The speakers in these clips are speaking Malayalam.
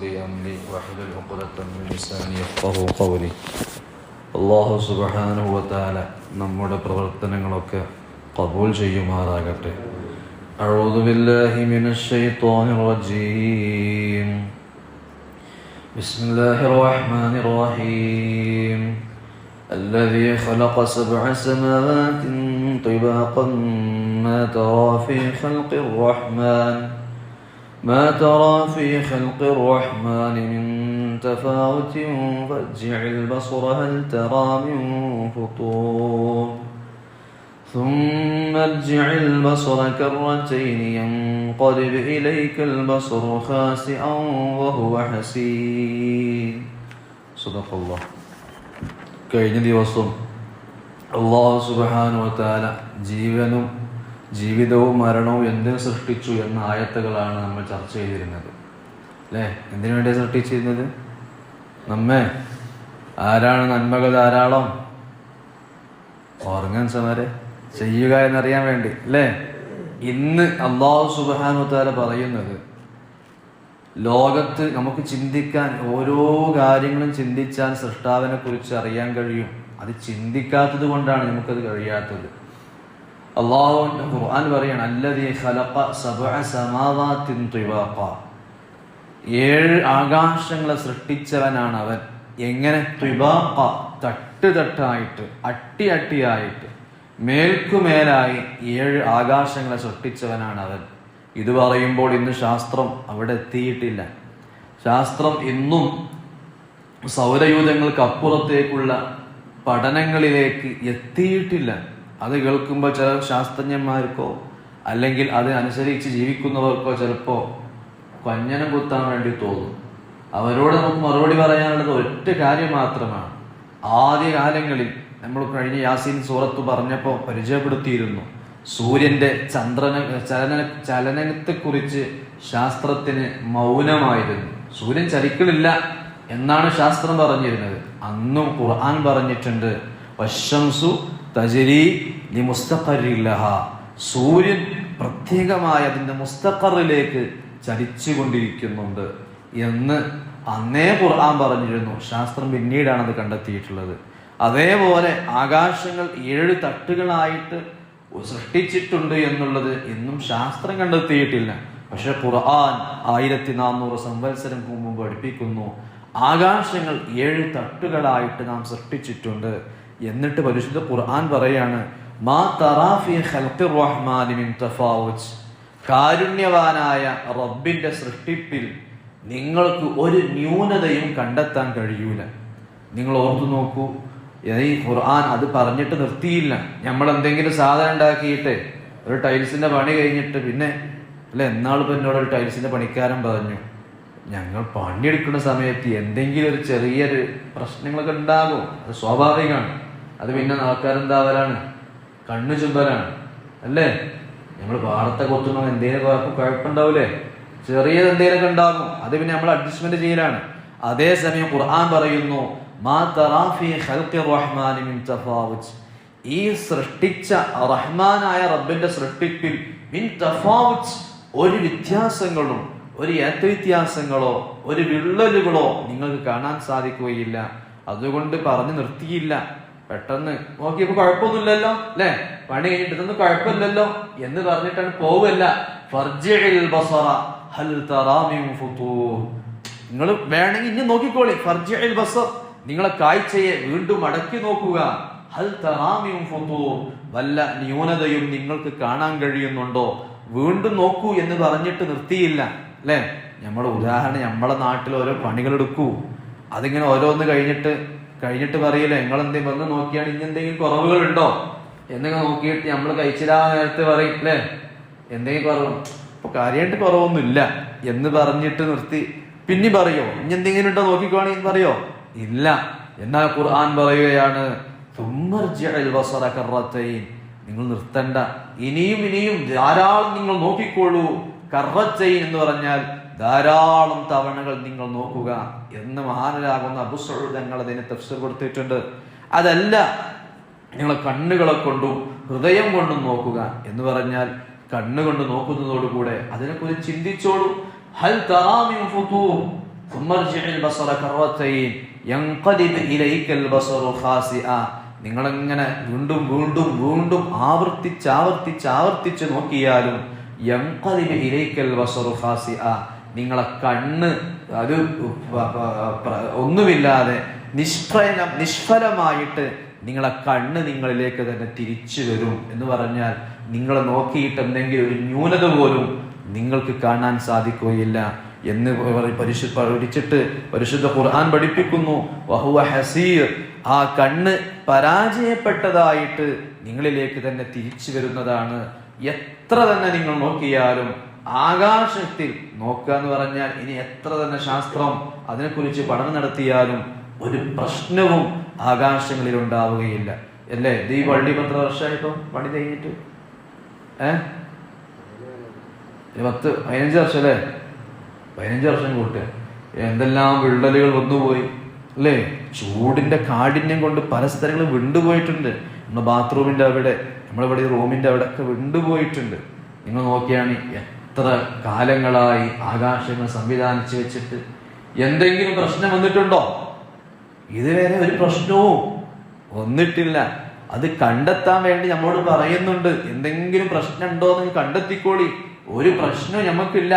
لي أمري واحلل عقدة من لساني يفقه قولي അള്ളാഹു സുബഹാനുഹു വതാല നമ്മുടെ പ്രവർത്തനങ്ങളൊക്കെ കബൂൽ ചെയ്യുമാറാകട്ടെ أعوذ بالله من الشيطان الرجيم بسم الله الرحمن الرحيم الذي خلق سبع سماوات طباقا ما ترى في خلق الرحمن ما ترى في خلق الرحمن من تفاوت فارجع البصر هل ترى من فطور ثم ارجع البصر كرتين ينقلب إليك البصر خاسئا وهو حسين صدق الله കഴിഞ്ഞ ദിവസം അള്ളാഹു സുബാനുവത്താല ജീവനും ജീവിതവും മരണവും എന്തിനു സൃഷ്ടിച്ചു എന്ന ആയത്തുകളാണ് നമ്മൾ ചർച്ച ചെയ്തിരുന്നത്. അല്ലേ? എന്തിനു വേണ്ടി സൃഷ്ടിച്ചിരുന്നത്? നമ്മെ. ആരാണ് നന്മകൾ ധാരാളം? ഓർഗൻ സമരെ. ചെയ്യുക എന്നറിയാൻ വേണ്ടി. അല്ലേ? ഇന്ന് അള്ളാഹു സുബാനുത്താല പറയുന്നത് ലോകത്ത് നമുക്ക് ചിന്തിക്കാൻ ഓരോ കാര്യങ്ങളും ചിന്തിച്ചാൽ സൃഷ്ടാവിനെ കുറിച്ച് അറിയാൻ കഴിയും. അത് ചിന്തിക്കാത്തത് കൊണ്ടാണ് നമുക്കത് കഴിയാത്തത്. അള്ളാഹു ഖുർആൻ പറയാണ് അല്ലദീ ഖലഖ സബഅ സമാവാത്തിൻ തിവാഖ ഏഴ് ആകാശങ്ങളെ സൃഷ്ടിച്ചവനാണ് അവൻ. എങ്ങനെ? ത്വിബാഖ തട്ട് തട്ടായിട്ട് അട്ടി അട്ടിയായിട്ട് മേൽക്കുമേലായി ഏഴ് ആകാശങ്ങളെ സൃഷ്ടിച്ചവനാണ് അവൻ. ഇത് പറയുമ്പോൾ ഇന്ന് ശാസ്ത്രം അവിടെ എത്തിയിട്ടില്ല. ശാസ്ത്രം ഇന്നും സൗരയൂഥങ്ങൾക്ക് അപ്പുറത്തേക്കുള്ള പഠനങ്ങളിലേക്ക് എത്തിയിട്ടില്ല. അത് കേൾക്കുമ്പോൾ ചില ശാസ്ത്രജ്ഞന്മാർക്കോ അല്ലെങ്കിൽ അത് അനുസരിച്ച് ജീവിക്കുന്നവർക്കോ ചിലപ്പോൾ കൊഞ്ഞനം കുത്താൻ വേണ്ടി തോന്നും. അവരോട് നമുക്ക് മറുപടി പറയാനുള്ളത് ഒറ്റ കാര്യം മാത്രമാണ്. ആദ്യ കാലങ്ങളിൽ നമ്മൾ കഴിഞ്ഞ യാസീൻ സൂറത്ത് പറഞ്ഞപ്പോൾ പരിചയപ്പെടുത്തിയിരുന്നു. സൂര്യന്റെ ചന്ദ്രന ചലന ചലനത്തെക്കുറിച്ച് ശാസ്ത്രത്തിന് മൗനമായിരുന്നു. സൂര്യൻ ചലിക്കലില്ല എന്നാണ് ശാസ്ത്രം പറഞ്ഞിരുന്നത്. അന്നും ഖുർആൻ പറഞ്ഞിട്ടുണ്ട്. വശംസു തജരി ലി മുസ്തഖറില്ലഹ. സൂര്യൻ പ്രത്യേകമായി അതിന്റെ മുസ്തഖറിലേക്ക് ചലിച്ചുകൊണ്ടിരിക്കുന്നുണ്ട് എന്ന് അന്നേ ഖുർആൻ പറഞ്ഞിരുന്നു. ശാസ്ത്രം പിന്നീടാണ് അത് കണ്ടെത്തിയിട്ടുള്ളത്. അതേപോലെ ആകാശങ്ങൾ ഏഴ് തട്ടുകളായിട്ട് സൃഷ്ടിച്ചിട്ടുണ്ട് എന്നുള്ളത് എന്നും ശാസ്ത്രം കണ്ടെത്തിയിട്ടില്ല. പക്ഷെ ഖുർആൻ ആയിരത്തി നാനൂറ് സംവത്സരം മുമ്പ് പഠിപ്പിക്കുന്നു. ആകാശങ്ങൾ ഏഴ് തട്ടുകളായിട്ട് നാം സൃഷ്ടിച്ചിട്ടുണ്ട്. എന്നിട്ട് പരിശുദ്ധ ഖുർആൻ പറയാണ് മാ കാരുണ്യവാനായ റബ്ബിന്റെ സൃഷ്ടിപ്പിൽ നിങ്ങൾക്ക് ഒരു ന്യൂനതയും കണ്ടെത്താൻ കഴിയൂല. നിങ്ങൾ ഓർത്തു നോക്കൂ ഈ ഖുർആൻ അത് പറഞ്ഞിട്ട് നിർത്തിയില്ല. നമ്മൾ എന്തെങ്കിലും സാധനം ഉണ്ടാക്കിയിട്ട് ഒരു ടൈൽസിന്റെ പണി കഴിഞ്ഞിട്ട് പിന്നെ അല്ല എന്നാളിപ്പോൾ എന്നോട് ഒരു ടൈൽസിന്റെ പണിക്കാരൻ പറഞ്ഞു ഞങ്ങൾ പണിയെടുക്കുന്ന സമയത്ത് എന്തെങ്കിലും ഒരു ചെറിയൊരു പ്രശ്നങ്ങളൊക്കെ ഉണ്ടാകും അത് സ്വാഭാവികമാണ്. അത് പിന്നെ ആൾക്കാരെന്താവലാണ് കണ്ണു ചുമ്പലാണ് അല്ലേ? നമ്മൾ വാർത്ത കൊത്തുമ്പോൾ എന്തെങ്കിലും കുഴപ്പമുണ്ടാവൂലേ? ചെറിയത് എന്തെങ്കിലുമൊക്കെ ഉണ്ടാകും. അത് പിന്നെ നമ്മൾ അഡ്ജസ്റ്റ്മെന്റ് ചെയ്യലാണ്. അതേസമയം ഖുർആൻ പറയുന്നു ഈ സൃഷ്ടിച്ച റഹ്മാനായ റബ്ബിന്റെ സൃഷ്ടിപ്പിൽ മിൻ തഫാവുച്ച് ഒരു വ്യത്യാസങ്ങളും ഒരു ഏറ്റവ്യത്യാസങ്ങളോ ഒരു വിള്ളലുകളോ നിങ്ങൾക്ക് കാണാൻ സാധിക്കുകയില്ല. അതുകൊണ്ട് പറഞ്ഞു നിർത്തിയില്ല. പെട്ടെന്ന് നോക്കിയപ്പോ കുഴപ്പമൊന്നുമില്ലല്ലോ അല്ലെ? പണി കഴിഞ്ഞിട്ട് ഇതൊന്നും കുഴപ്പമില്ലല്ലോ എന്ന് പറഞ്ഞിട്ടാണ് പോവല്ല. നിങ്ങൾ വേണമെങ്കിൽ ഇനി നോക്കിക്കോളി ഫർജിൽ ബസർ. നിങ്ങളെ കാഴ്ചയെ വീണ്ടും മടക്കി നോക്കുക. ഹൽ തറാമിയും വല്ല ന്യൂനതയും നിങ്ങൾക്ക് കാണാൻ കഴിയുന്നുണ്ടോ? വീണ്ടും നോക്കൂ എന്ന് പറഞ്ഞിട്ട് നിർത്തിയില്ല അല്ലെ? നമ്മൾ ഉദാഹരണം നമ്മളെ നാട്ടിൽ ഓരോ പണികൾ എടുക്കൂ. അതിങ്ങനെ ഓരോന്ന് കഴിഞ്ഞിട്ട് കഴിഞ്ഞിട്ട് പറയില്ല നിങ്ങൾ എന്തെങ്കിലും വന്ന് നോക്കിയാണ് ഇനി എന്തെങ്കിലും കുറവുകൾ ഉണ്ടോ എന്നൊക്കെ നോക്കിയിട്ട് നമ്മൾ കഴിച്ചില്ലാ നേരത്തെ പറയും അല്ലേ എന്തെങ്കിലും കുറവ്. അപ്പൊ കാര്യമായിട്ട് കുറവൊന്നുമില്ല. എന്ന് പറഞ്ഞിട്ട് നിർത്തി. പിന്നെ പറയോ? ഇനി എന്തെങ്കിലും ഉണ്ടോ നോക്കിക്കുവാണെങ്കിൽ പറയോ? ഇല്ല. എന്നാ ഖുർആൻ പറയുകയാണ് നിങ്ങൾ നിർത്തണ്ട. ഇനിയും ഇനിയും ധാരാളം നിങ്ങൾ നോക്കിക്കോളൂ. കറച്ചൈൻ എന്ന് പറഞ്ഞാൽ ധാരാളം തവണകൾ നിങ്ങൾ നോക്കുക എന്ന് മഹാനരാകുന്ന അബുസൊഴു ഞങ്ങൾ അതിന് തഫ്സർ കൊടുത്തിട്ടുണ്ട് അതല്ല നിങ്ങൾ കണ്ണുകളെ കൊണ്ടും ഹൃദയം കൊണ്ടും നോക്കുക എന്ന് പറഞ്ഞാൽ കണ്ണുകൊണ്ട് നോക്കുന്നതോടുകൂടെ അതിനെക്കുറിച്ച് ചിന്തിച്ചോളൂ ഹൽ തറാമിൻ ഫുതൂർ ثم ارجع البصر كرتين ينقلب إليك البصر خاسئا നിങ്ങളിങ്ങനെ വീണ്ടും വീണ്ടും വീണ്ടും ആവർത്തിച്ച് ആവർത്തിച്ച് ആവർത്തിച്ച് നോക്കിയാലും യംഖലിബ് ഇലൈക്കൽ ബസറു ഖാസിഅ നിങ്ങളെ കണ്ണ് അത് ഒന്നുമില്ലാതെ നിഷ്ഫലം നിഷ്ഫലമായിട്ട് നിങ്ങളെ കണ്ണ് നിങ്ങളിലേക്ക് തന്നെ തിരിച്ചു വരും എന്ന് പറഞ്ഞാൽ നിങ്ങൾ നോക്കിയിട്ട് എന്തെങ്കിലും ഒരു ന്യൂനത പോലും നിങ്ങൾക്ക് കാണാൻ സാധിക്കുകയില്ല എന്ന് പരിശു പഠിച്ചിട്ട് പരിശുദ്ധ ഖുർആൻ പഠിപ്പിക്കുന്നു. വഹുവ ഹസീർ. ആ കണ്ണ് പരാജയപ്പെട്ടതായിട്ട് നിങ്ങളിലേക്ക് തന്നെ തിരിച്ചു വരുന്നതാണ്. എത്ര തന്നെ നിങ്ങൾ നോക്കിയാലും ആകാശത്തിൽ നോക്കുക എന്ന് പറഞ്ഞാൽ ഇനി എത്ര തന്നെ ശാസ്ത്രം അതിനെക്കുറിച്ച് പഠനം നടത്തിയാലും ഒരു പ്രശ്നവും ആകാശങ്ങളിൽ ഉണ്ടാവുകയില്ല. അല്ലേ? ഇത് ഈ വള്ളി പത്ര വർഷമായിപ്പോ? പണി കഴിഞ്ഞിട്ട്? ഏ? പത്ത് പതിനഞ്ച് വർഷം അല്ലേ? പതിനഞ്ച് വർഷം കൂട്ടുക എന്തെല്ലാം വിള്ളലുകൾ വന്നുപോയി. അല്ലേ? ചൂടിന്റെ കാഠിന്യം കൊണ്ട് പല സ്ഥലങ്ങളും വിണ്ടുപോയിട്ടുണ്ട്. നമ്മുടെ ബാത്റൂമിന്റെ അവിടെ നമ്മളിവിടെ റൂമിന്റെ അവിടെ ഒക്കെ വിണ്ടുപോയിട്ടുണ്ട്. നിങ്ങൾ നോക്കിയാണ് എത്ര കാലങ്ങളായി ആകാശങ്ങൾ സംവിധാനിച്ചു വെച്ചിട്ട് എന്തെങ്കിലും പ്രശ്നം വന്നിട്ടുണ്ടോ? ഇതുവരെ ഒരു പ്രശ്നവും വന്നിട്ടില്ല. അത് കണ്ടെത്താൻ വേണ്ടി നമ്മോട് പറയുന്നുണ്ട്. എന്തെങ്കിലും പ്രശ്നം ഉണ്ടോ എന്ന് കണ്ടെത്തിക്കോളി. ഒരു പ്രശ്നവും നമുക്കില്ല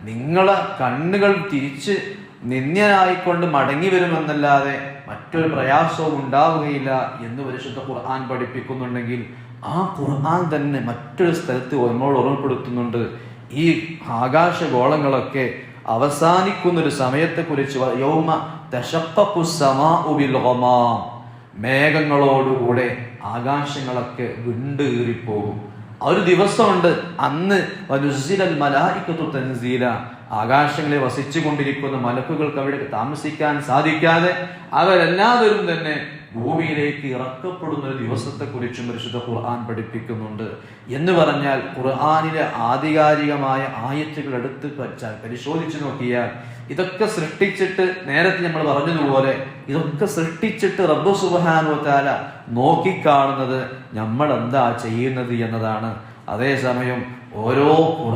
നിങ്ങളെ കണ്ണുകൾ തിരിച്ച് നിന്ദ്യനായിക്കൊണ്ട് മടങ്ങി വരുമെന്നല്ലാതെ മറ്റൊരു പ്രയാസവും ഉണ്ടാവുകയില്ല എന്ന് പരിശുദ്ധ ഖുർആൻ പഠിപ്പിക്കുന്നുണ്ടെങ്കിൽ ആ ഖുർആൻ തന്നെ മറ്റൊരു സ്ഥലത്ത് നമ്മളോട് ഓർമ്മപ്പെടുത്തുന്നുണ്ട്. ഈ ആകാശഗോളങ്ങളൊക്കെ അവസാനിക്കുന്നൊരു സമയത്തെ കുറിച്ച് യൗമ ദശപ്പു സമാ ബിൽ ഗമാം. മേഘങ്ങളോടുകൂടെ ആകാശങ്ങളൊക്കെ വിണ്ടുകീറിപ്പോകും ഒരു ദിവസമുണ്ട് അന്ന് വനുസിലൽ മലായിക്കത്തു തൻസീല. ആകാശങ്ങളെ വസിച്ചുകൊണ്ടിരിക്കുന്ന മലക്കുകൾക്ക് അവിടെ താമസിക്കാൻ സാധിക്കാതെ അവരെല്ലാവരും തന്നെ ഭൂമിയിലേക്ക് ഇറക്കപ്പെടുന്ന ഒരു ദിവസത്തെ കുറിച്ചും പരിശുദ്ധ ഖുർആൻ പഠിപ്പിക്കുന്നുണ്ട്. എന്ന് പറഞ്ഞാൽ ഖുർആാനിലെ ആധികാരികമായ ആയത്തുകൾ എടുത്ത് വച്ചാൽ പരിശോധിച്ചു നോക്കിയാൽ ഇതൊക്കെ സൃഷ്ടിച്ചിട്ട് നേരത്തെ നമ്മൾ പറഞ്ഞതുപോലെ ഇതൊക്കെ സൃഷ്ടിച്ചിട്ട് റബ്ബു സുബാനുവത്താല താല നോക്കിക്കാണുന്നത് നമ്മൾ എന്താ ചെയ്യുന്നത് എന്നതാണ്. അതേസമയം ഓരോ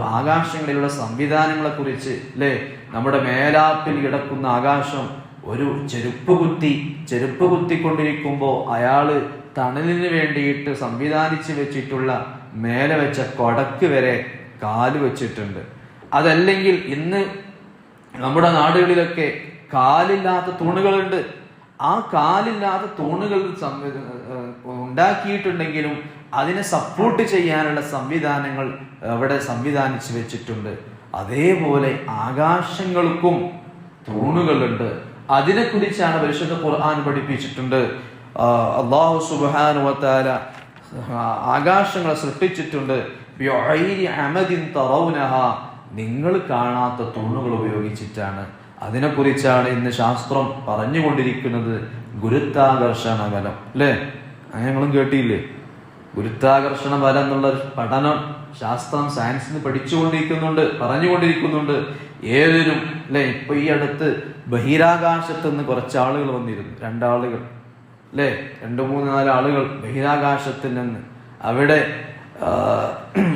ആകാശങ്ങളിലുള്ള സംവിധാനങ്ങളെ കുറിച്ച് അല്ലേ നമ്മുടെ മേലാപ്പിൽ കിടക്കുന്ന ആകാശം ഒരു ചെരുപ്പ് കുത്തി ചെരുപ്പ് കുത്തിക്കൊണ്ടിരിക്കുമ്പോൾ അയാൾ തണലിന് വേണ്ടിയിട്ട് സംവിധാനിച്ച് വെച്ചിട്ടുള്ള മേലെ വെച്ച കൊടക്ക് വരെ കാൽ വെച്ചിട്ടുണ്ട്. അതല്ലെങ്കിൽ ഇന്ന് നമ്മുടെ നാടുകളിലൊക്കെ കാലില്ലാത്ത തൂണുകളുണ്ട്. ആ കാലില്ലാത്ത തൂണുകൾ ഉണ്ടാക്കിയിട്ടുണ്ടെങ്കിലും അതിനെ സപ്പോർട്ട് ചെയ്യാനുള്ള സംവിധാനങ്ങൾ അവിടെ സംവിധാനിച്ച് വെച്ചിട്ടുണ്ട്. അതേപോലെ ആകാശങ്ങൾക്കും തൂണുകളുണ്ട്. അതിനെക്കുറിച്ചാണ് പരിശുദ്ധ ഖുർആൻ പഠിപ്പിച്ചിട്ടുണ്ട്. അള്ളാഹു സുബാൻ വത്താല ആകാശങ്ങളെ സൃഷ്ടിച്ചിട്ടുണ്ട്. നിങ്ങൾ കാണാത്ത തൂണുകൾ ഉപയോഗിച്ചിട്ടാണ്. അതിനെക്കുറിച്ചാണ് ഇന്ന് ശാസ്ത്രം പറഞ്ഞുകൊണ്ടിരിക്കുന്നത്. ഗുരുത്വാകർഷണ ബലം അല്ലേ? ഞങ്ങളും കേട്ടിയില്ലേ ഗുരുത്വാകർഷണ ബലം എന്നുള്ള പഠനം ശാസ്ത്രം സയൻസിന് പഠിച്ചുകൊണ്ടിരിക്കുന്നുണ്ട് പറഞ്ഞുകൊണ്ടിരിക്കുന്നുണ്ട്. ഏതൊരു അല്ലെ ഇപ്പൊ ഈ അടുത്ത് ബഹിരാകാശത്ത് നിന്ന് കുറച്ച് ആളുകൾ വന്നിരുന്നു. രണ്ടാളുകൾ. അല്ലേ രണ്ടു മൂന്ന് നാല് ആളുകൾ ബഹിരാകാശത്തിൽ നിന്ന്. അവിടെ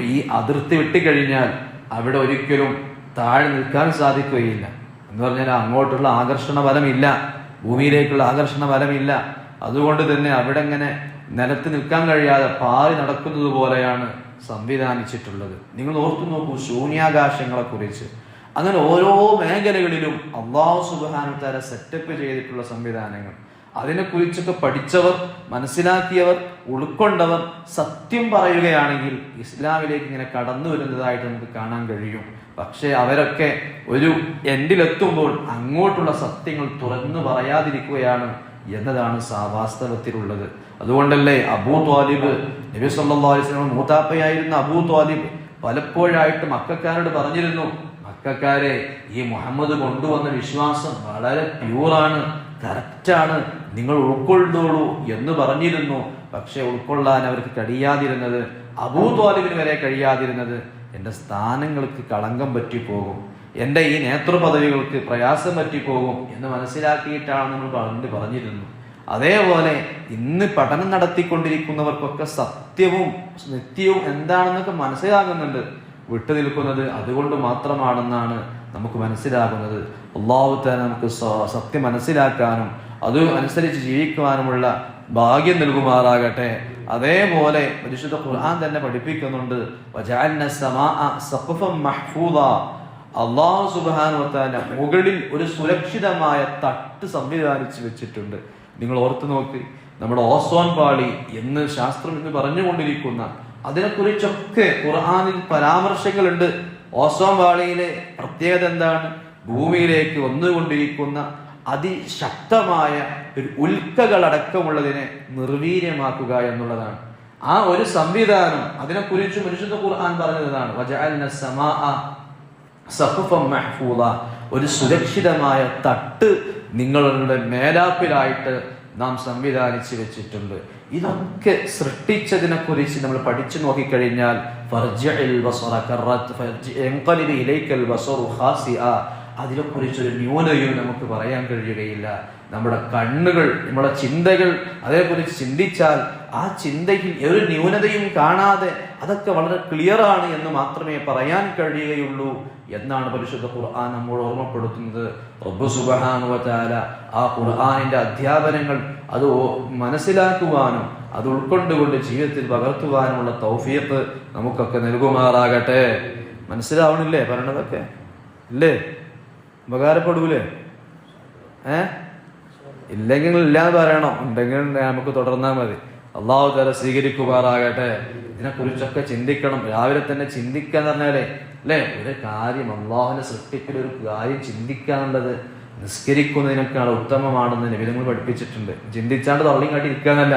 ഈ അതിർത്തി വിട്ടിക്കഴിഞ്ഞാൽ അവിടെ ഒരിക്കലും താഴെ നിൽക്കാൻ സാധിക്കുകയില്ല. എന്ന് പറഞ്ഞാൽ അങ്ങോട്ടുള്ള ആകർഷണ ബലമില്ല ഭൂമിയിലേക്കുള്ള ആകർഷണ ബലമില്ല അതുകൊണ്ട് തന്നെ അവിടെ ഇങ്ങനെ നിലത്ത് നിൽക്കാൻ കഴിയാതെ പാറി നടക്കുന്നത് പോലെയാണ് സംവിധാനിച്ചിട്ടുള്ളത്. നിങ്ങൾ ഓർത്തു നോക്കൂ ശൂന്യാകാശങ്ങളെ കുറിച്ച് അങ്ങനെ ഓരോ മേഖലകളിലും അള്ളാഹു സുബാനുത്താര സെറ്റപ്പ് ചെയ്തിട്ടുള്ള സംവിധാനങ്ങൾ. അതിനെക്കുറിച്ചൊക്കെ പഠിച്ചവർ മനസ്സിലാക്കിയവർ ഉൾക്കൊണ്ടവർ സത്യം പറയുകയാണെങ്കിൽ ഇസ്ലാമിലേക്ക് ഇങ്ങനെ കടന്നു വരുന്നതായിട്ട് നമുക്ക് കാണാൻ കഴിയും. പക്ഷേ അവരൊക്കെ ഒരു എൻഡിലെത്തുമ്പോൾ അങ്ങോട്ടുള്ള സത്യങ്ങൾ തുറന്നു പറയാതിരിക്കുകയാണ് എന്നതാണ് സാവാസ്തവത്തിലുള്ളത്. അതുകൊണ്ടല്ലേ അബൂ ത്വാലിബ് നബി സല്ലാ അലൈഹി മൂത്താപ്പയായിരുന്ന അബൂ ത്വാലിബ് പലപ്പോഴായിട്ട് മക്കാരോട് പറഞ്ഞിരുന്നു മക്കാരെ ഈ മുഹമ്മദ് കൊണ്ടുവന്ന വിശ്വാസം വളരെ പ്യൂറാണ് കറക്റ്റാണ് നിങ്ങൾ ഉൾക്കൊള്ളുന്നോളൂ എന്ന് പറഞ്ഞിരുന്നു. പക്ഷെ ഉൾക്കൊള്ളാൻ അവർക്ക് കഴിയാതിരുന്നത് അബൂ ത്വാലിബിന് വരെ കഴിയാതിരുന്നത് എന്റെ സ്ഥാനങ്ങൾക്ക് കളങ്കം പറ്റിപ്പോകും എന്റെ ഈ നേതൃപദവികൾക്ക് പ്രയാസം പറ്റിപ്പോകും എന്ന് മനസ്സിലാക്കിയിട്ടാണ് നമ്മൾ പറഞ്ഞു പറഞ്ഞിരുന്നു. അതേപോലെ ഇന്ന് പഠനം നടത്തിക്കൊണ്ടിരിക്കുന്നവർക്കൊക്കെ സത്യവും നിത്യവും എന്താണെന്നൊക്കെ മനസ്സിലാകുന്നുണ്ട്. വിട്ടുനിൽക്കുന്നത് അതുകൊണ്ട് മാത്രമാണെന്നാണ് നമുക്ക് മനസ്സിലാകുന്നത്. അള്ളാഹുത്താൻ നമുക്ക് സത്യം മനസ്സിലാക്കാനും അത് അനുസരിച്ച് ജീവിക്കുവാനുമുള്ള ഭാഗ്യം നൽകുമാറാകട്ടെ. അതേപോലെ പരിശുദ്ധ ഖുർആൻ തന്നെ പഠിപ്പിക്കുന്നുണ്ട്. അള്ളാഹു സുബാനുവത്താല മുകളിൽ ഒരു സുരക്ഷിതമായ തട്ട് സംവിധാനിച്ചു വെച്ചിട്ടുണ്ട്. നിങ്ങൾ ഓർത്തു നോക്ക് നമ്മുടെ ഓസോൺ പാളി എന്ന് ശാസ്ത്രം എന്ന് പറഞ്ഞുകൊണ്ടിരിക്കുന്ന അതിനെക്കുറിച്ചൊക്കെ ഖുർആാനിൽ പരാമർശങ്ങളുണ്ട്. ഓസോൺ പാളിയിലെ പ്രത്യേകത എന്താണ്? ഭൂമിയിലേക്ക് വന്നുകൊണ്ടിരിക്കുന്ന അതിശക്തമായ ഒരു ഉൽക്കകളടക്കമുള്ളതിനെ നിർവീര്യമാക്കുക എന്നുള്ളതാണ്. ആ ഒരു സംവിധാനം അതിനെക്കുറിച്ച് മനുഷ്യത്വ ഖുർആൻ പറഞ്ഞതാണ്. ഒരു സുരക്ഷിതമായ തട്ട് നിങ്ങളുടെ മേലാപ്പിലായിട്ട് നാം സംവിധാനിച്ചു വെച്ചിട്ടുണ്ട്. ഇതൊക്കെ സൃഷ്ടിച്ചതിനെ കുറിച്ച് നമ്മൾ പഠിച്ചു നോക്കിക്കഴിഞ്ഞാൽ അതിനെക്കുറിച്ച് ഒരു ന്യൂനയും നമുക്ക് പറയാൻ കഴിയുകയില്ല. നമ്മുടെ കണ്ണുകൾ നമ്മുടെ ചിന്തകൾ അതേക്കുറിച്ച് ചിന്തിച്ചാൽ ആ ചിന്തയിൽ ഒരു ന്യൂനതയും കാണാതെ അതൊക്കെ വളരെ ക്ലിയർ ആണ് എന്ന് മാത്രമേ പറയാൻ കഴിയുകയുള്ളൂ എന്നാണ് പരിശുദ്ധ ഖുർആൻ നമ്മോട് ഓർമ്മപ്പെടുത്തുന്നത്. റബ്ബു ആ ഖുർആനിന്റെ അധ്യാപനങ്ങൾ അത് മനസ്സിലാക്കുവാനും അത് ഉൾക്കൊണ്ടുകൊണ്ട് ജീവിതത്തിൽ പകർത്തുവാനുമുള്ള തൗഫീഖ് നമുക്കൊക്കെ നൽകുമാറാകട്ടെ. മനസ്സിലാവണില്ലേ പറയണതൊക്കെ? ഇല്ലേ? ഉപകാരപ്പെടൂലേ? ഏ? ഇല്ലെങ്കിൽ ഇല്ലാന്ന് പറയണം. ഉണ്ടെങ്കിൽ നമുക്ക് തുടർന്നാൽ മതി. അള്ളാഹു തല സ്വീകരിക്കുമാറാകട്ടെ. ഇതിനെക്കുറിച്ചൊക്കെ ചിന്തിക്കണം. രാവിലെ തന്നെ ചിന്തിക്കുക എന്ന് പറഞ്ഞാലേ അല്ലേ? ഒരു കാര്യം അള്ളാഹുവിനെ സൃഷ്ടിക്കുന്ന ഒരു കാര്യം ചിന്തിക്കാനുള്ളത് എന്നുള്ളത് നിസ്കരിക്കുന്നതിനേക്കാൾ ഉത്തമമാണെന്ന് നിബിധങ്ങൾ പഠിപ്പിച്ചിട്ടുണ്ട്. ചിന്തിച്ചാണ്ട് തള്ളിയും കാട്ടി ഇരിക്കാന്നല്ല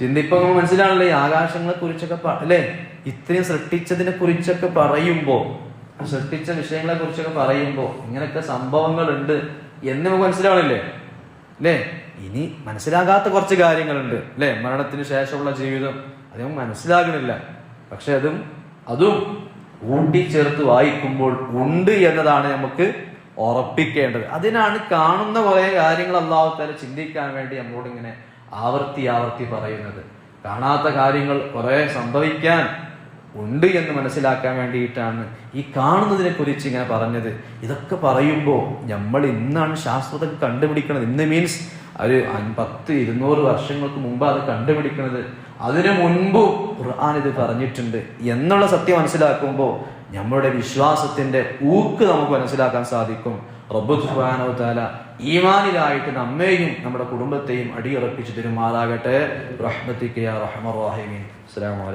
ചിന്തിപ്പോ നമ്മൾ മനസ്സിലാണല്ലോ ആകാശങ്ങളെ കുറിച്ചൊക്കെ അല്ലേ? ഇത്രയും സൃഷ്ടിച്ചതിനെ കുറിച്ചൊക്കെ പറയുമ്പോ സൃഷ്ടിച്ച വിഷയങ്ങളെ കുറിച്ചൊക്കെ പറയുമ്പോ ഇങ്ങനെയൊക്കെ സംഭവങ്ങൾ ഉണ്ട് എന്ന് നമുക്ക് മനസ്സിലാവണില്ലേ? അല്ലേ? ഇനി മനസ്സിലാകാത്ത കുറച്ച് കാര്യങ്ങളുണ്ട് അല്ലേ? മരണത്തിന് ശേഷമുള്ള ജീവിതം. അദ്ദേഹം മനസ്സിലാകണില്ല. പക്ഷെ അതും അതും കൂട്ടിച്ചേർത്ത് വായിക്കുമ്പോൾ ഉണ്ട് എന്നതാണ് നമുക്ക് ഉറപ്പിക്കേണ്ടത്. അതിനാണ് കാണുന്ന കുറേ കാര്യങ്ങൾ അള്ളാഹുത്താല ചിന്തിക്കാൻ വേണ്ടി നമ്മളോട് ഇങ്ങനെ ആവർത്തി ആവർത്തി പറയുന്നത്. കാണാത്ത കാര്യങ്ങൾ കുറെ സംഭവിക്കാൻ ഉണ്ട് എന്ന് മനസ്സിലാക്കാൻ വേണ്ടിയിട്ടാണ് ഈ കാണുന്നതിനെ കുറിച്ച് ഇങ്ങനെ പറഞ്ഞത്. ഇതൊക്കെ പറയുമ്പോൾ നമ്മൾ ഇന്നാണ് ശാസ്ത്രത്തെ കണ്ടുപിടിക്കുന്നത് ഇന്ന് മീൻസ് ഒരു പത്ത് ഇരുന്നൂറ് വർഷങ്ങൾക്ക് മുമ്പ് അത് കണ്ടുപിടിക്കുന്നത് അതിനു മുൻപ് ഖുർആൻ ഇത് പറഞ്ഞിട്ടുണ്ട് എന്നുള്ള സത്യം മനസ്സിലാക്കുമ്പോൾ നമ്മുടെ വിശ്വാസത്തിന്റെ ഊക്ക് നമുക്ക് മനസ്സിലാക്കാൻ സാധിക്കും. റബ്ബു സുബ്ഹാനഹു വ തആല ഈമാനിലായിട്ട് നമ്മെയും നമ്മുടെ കുടുംബത്തെയും അടിയുറപ്പിച്ചു തരുമാറാകട്ടെ. റഹ്മത്തിക്കയാ റഹ്മർ റഹീമീൻ. അലൈക്കും.